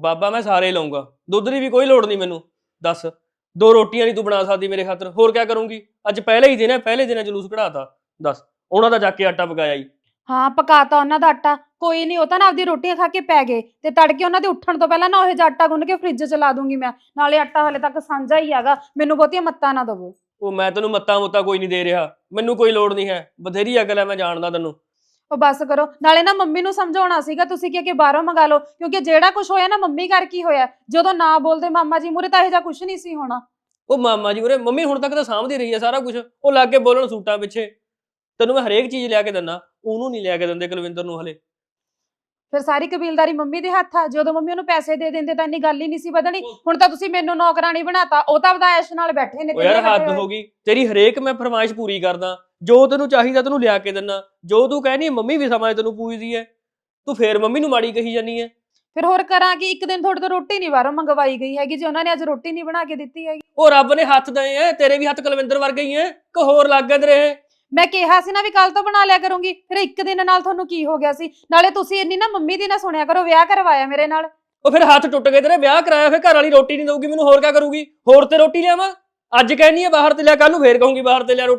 ਬਾਬਾ ਮੈਂ ਸਾਰੇ ਲਾਉਂਗਾ ਦੁੱਧ ਦੀ ਵੀ ਕੋਈ ਲੋੜ ਨਹੀਂ ਮੈਨੂੰ। ਦੱਸ ਦੋ ਰੋਟੀਆਂ ਨਹੀਂ ਤੂੰ ਬਣਾ ਸਕਦੀ ਮੇਰੇ ਖਾਤਰ। ਹੋਰ ਕੀ ਕਰੂੰਗੀ? ਅੱਜ ਪਹਿਲੇ ਹੀ ਦਿਨ ਹੈ ਪਹਿਲੇ ਦਿਨ ਜਲੂਸ ਕਢਾਤਾ। ਦੱਸ ਉਹਨਾਂ ਦਾ ਜਾ ਕੇ ਆਟਾ ਪਕਾਇਆ ਹੀ ਹਾਂ ਪਕਾਤਾ ਉਹਨਾਂ ਦਾ ਆਟਾ। ਕੋਈ ਨਹੀਂ ਉਹ ਤਾਂ ਨਾ ਆਪਦੀ ਰੋਟੀਆਂ ਖਾ ਕੇ ਪੈ ਗਏ। ਤੇ ਤੜਕੇ ਉਹਨਾਂ ਦੇ ਉੱਠਣ ਤੋਂ ਪਹਿਲਾਂ ਨਾ ਉਹ ਜਿਹਾ ਆਟਾ ਗੁੰਨ ਕੇ ਫ੍ਰਿਜ 'ਚ ਲਾ ਦੂੰਗੀ ਮੈਂ। ਨਾਲੇ ਆਟਾ ਹਲੇ ਤੱਕ ਸਾਂਝਾ ਹੀ ਹੈਗਾ। ਮੈਨੂੰ ਬਹੁਤੀਆਂ ਮੱਤਾਂ ਨਾ ਦਵੋ। ਉਹ ਮੈਂ ਤੈਨੂੰ ਮੱਤਾ ਮੁੱਤਾ ਕੋਈ ਨਹੀਂ ਦੇ ਰਿਹਾ। ਮੈਨੂੰ ਕੋਈ ਲੋੜ ਨਹੀਂ ਹੈ। ਬਥੇਰੀ ਅਕਲ ਹੈ ਮੈਂ ਜਾਣਦਾ ਤੈਨੂੰ। ਉਹ ਬਸ ਕਰੋ। ਨਾਲੇ ਨਾ ਮੰਮੀ ਨੂੰ ਸਮਝਾਉਣਾ ਸੀਗਾ ਤੁਸੀਂ ਕਿ ਕਿ ਬਾਹਰੋਂ ਮੰਗਾ ਲਓ ਕਿਉਂਕਿ ਜਿਹੜਾ ਕੁਝ ਹੋਇਆ ਨਾ ਮੰਮੀ ਕਰਕੇ ਹੀ ਹੋਇਆ? ਜਦੋਂ ਨਾ ਬੋਲਦੇ ਮਾਮਾ ਜੀ ਮੂਰੇ ਤਾਂ ਇਹੋ ਜਿਹਾ ਕੁਝ ਨਹੀਂ ਸੀ ਹੋਣਾ। ਉਹ ਮਾਮਾ ਜੀ ਉਰੇ ਮੰਮੀ ਹੁਣ ਤੱਕ ਤਾਂ ਸਾਂਭਦੀ ਰਹੀ ਹੈ ਸਾਰਾ ਕੁਝ ਉਹ ਲੱਗ ਕੇ ਬੋਲਣ ਸੂਟਾਂ ਪਿੱਛੇ। ਤੈਨੂੰ ਮੈਂ ਹਰੇਕ ਚੀਜ਼ ਲਿਆ ਕੇ ਦਿੰਦਾ ਉਹਨੂੰ ਨਹੀਂ ਲਿਆ ਕੇ ਦਿੰਦੇ ਕੁਲਵਿੰਦਰ ਨੂੰ ਹਲੇ। ਫਿਰ ਸਾਰੀ ਕਬੀਲਦਾਰੀ ਮੰਮੀ ਦੇ ਹੱਥ ਆ। ਜਦੋਂ ਮੰਮੀ ਉਹਨੂੰ ਪੈਸੇ ਦੇ ਦਿੰਦੇ ਤਾਂ ਇੰਨੀ ਗੱਲ ਹੀ ਨਹੀਂ ਸੀ ਵਧਣੀ। ਹੁਣ ਤਾਂ ਤੁਸੀਂ ਮੈਨੂੰ ਨੌਕਰਾਨੀ ਬਣਾਤਾ ਉਹ ਤਾਂ ਐਸ਼ ਨਾਲ ਬੈਠੇ ਨੇ ਉਹ ਯਾਰ ਹੱਦ ਹੋ। ਗਈ। ਤੇਰੀ ਹਰੇਕ ਮੈਂ ਫਰਮਾਇਸ਼ ਪੂਰੀ ਕਰਦਾ। ਜੋ ਤੈਨੂੰ ਚਾਹੀਦਾ ਤੈਨੂੰ ਲਿਆ ਕੇ ਦਿੰਦਾ ਜੋ ਤੂੰ ਕਹਿਨੀ ਮੰਮੀ ਵੀ ਸਮਾਂ ਤੈਨੂੰ ਪੂਜਦੀ ਹੈ ਤੂੰ ਫੇਰ ਮੰਮੀ ਨੂੰ ਮਾੜੀ ਕਹੀ ਜਾਨੀ ਹੈ ਫਿਰ ਹੋਰ ਕਰਾਂ ਕਿ? ਇੱਕ ਦਿਨ ਤੁਹਾਡੇ ਤੋਂ ਰੋਟੀ ਨਹੀਂ ਬਾਹਰੋਂ ਮੰਗਵਾਈ ਗਈ ਹੈਗੀ ਜੇ ਉਹਨਾਂ ਨੇ ਅੱਜ ਰੋਟੀ ਨਹੀਂ ਬਣਾ ਕੇ ਦਿੱਤੀ ਹੈਗੀ। ਉਹ ਰੱਬ ਨੇ ਹੱਥ ਦਏ ਐ ਤੇਰੇ ਵੀ ਹੱਥ ਕੁਲਵਿੰਦਰ ਵਰਗੇ ਹੀ ਐ। ਕਿ ਹੋਰ ਲੱਗ ਗਏ ਤੇਰੇ। ਮੈਂ ਕਿਹਾ ਸੀ ਨਾ ਵੀ ਕੱਲ ਤੋਂ ਬਣਾ ਲਿਆ ਕਰੂੰਗੀ। ਫਿਰ ਇੱਕ ਦਿਨ ਨਾਲ ਤੁਹਾਨੂੰ ਕੀ ਹੋ ਗਿਆ ਸੀ? ਨਾਲੇ ਤੁਸੀਂ ਇੰਨੀ ਨਾ ਮੰਮੀ ਦੀ ਨਾ ਸੁਣਿਆ ਕਰੋ ਵਿਆਹ ਕਰਵਾਇਆ ਮੇਰੇ ਨਾਲ। ਉਹ ਫਿਰ ਹੱਥ ਟੁੱਟ ਗਏ ਤੇਰੇ ਵਿਆਹ ਕਰਾਇਆ ਫਿਰ ਘਰ ਵਾਲੀ ਰੋਟੀ ਨਹੀਂ ਦਊਗੀ ਮੈਨੂੰ ਹੋਰ ਕਿਆ ਕਰੂਗੀ? ਹੋਰ ਤੇ ਰੋਟੀ ਲਿਆਵਾਂ? ਅੱਜ ਕਹਿਨੀ ਆ ਬਾਹਰ ਤੇ ਲਿਆ ਕੱਲ ਨੂੰ ਫੇਰ ਕਹੂੰਗੀ ਬਾਹਰ ਤੇ ਲਿਆ ਰੋਟੀ।